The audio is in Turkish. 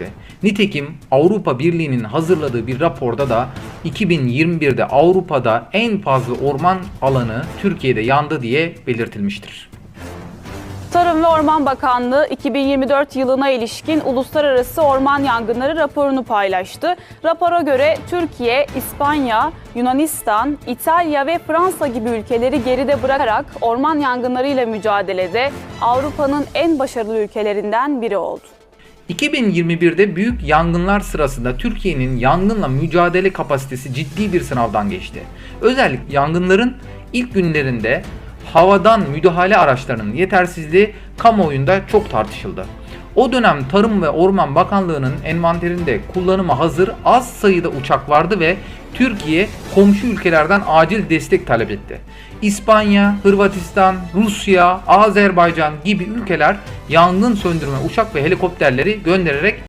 etti. Nitekim Avrupa Birliği'nin hazırladığı bir raporda da 2021'de Avrupa'da en fazla orman alanı Türkiye'de yandı diye belirtilmiştir. Tarım ve Orman Bakanlığı 2024 yılına ilişkin uluslararası orman yangınları raporunu paylaştı. Rapora göre Türkiye, İspanya, Yunanistan, İtalya ve Fransa gibi ülkeleri geride bırakarak orman yangınlarıyla mücadelede Avrupa'nın en başarılı ülkelerinden biri oldu. 2021'de büyük yangınlar sırasında Türkiye'nin yangınla mücadele kapasitesi ciddi bir sınavdan geçti. Özellikle yangınların ilk günlerinde havadan müdahale araçlarının yetersizliği kamuoyunda çok tartışıldı. O dönem Tarım ve Orman Bakanlığı'nın envanterinde kullanıma hazır az sayıda uçak vardı ve Türkiye komşu ülkelerden acil destek talep etti. İspanya, Hırvatistan, Rusya, Azerbaycan gibi ülkeler yangın söndürme uçak ve helikopterleri göndererek